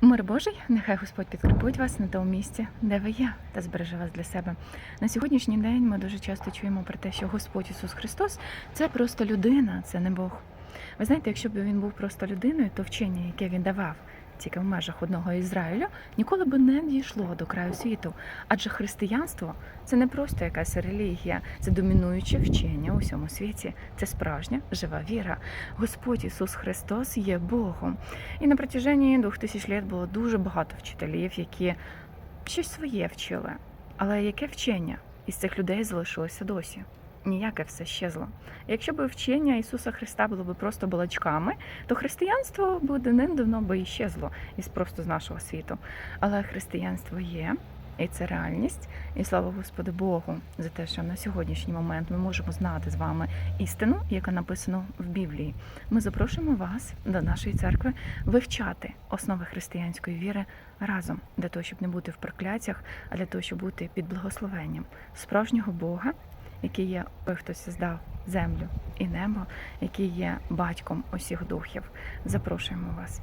Мир Божий, нехай Господь підкріпить вас на тому місці, де ви є, та збереже вас для себе. На сьогоднішній день ми дуже часто чуємо про те, що Господь Ісус Христос це просто людина, це не Бог. Ви знаєте, якщо б він був просто людиною, то вчення, яке він давав тільки в межах одного Ізраїлю, ніколи б не дійшло до краю світу. Адже християнство це не просто якась релігія, це домінуюче вчення у всьому світі. Це справжня жива віра. Господь Ісус Христос є Богом. І на протяженні двох тисяч літ було дуже багато вчителів, які щось своє вчили. Але яке вчення із цих людей залишилося досі? Ніяке все щезло. Якщо б вчення Ісуса Христа було б просто балачками, то християнство б давним-давно би щезло із просто з нашого світу. Але християнство є, і це реальність. І слава Господу Богу за те, що на сьогоднішній момент ми можемо знати з вами істину, яка написана в Біблії. Ми запрошуємо вас до нашої церкви вивчати основи християнської віри разом для того, щоб не бути в прокляттях, а для того, щоб бути під благословенням справжнього Бога, який є той, хто здав землю і небо, який є батьком усіх духів. Запрошуємо вас.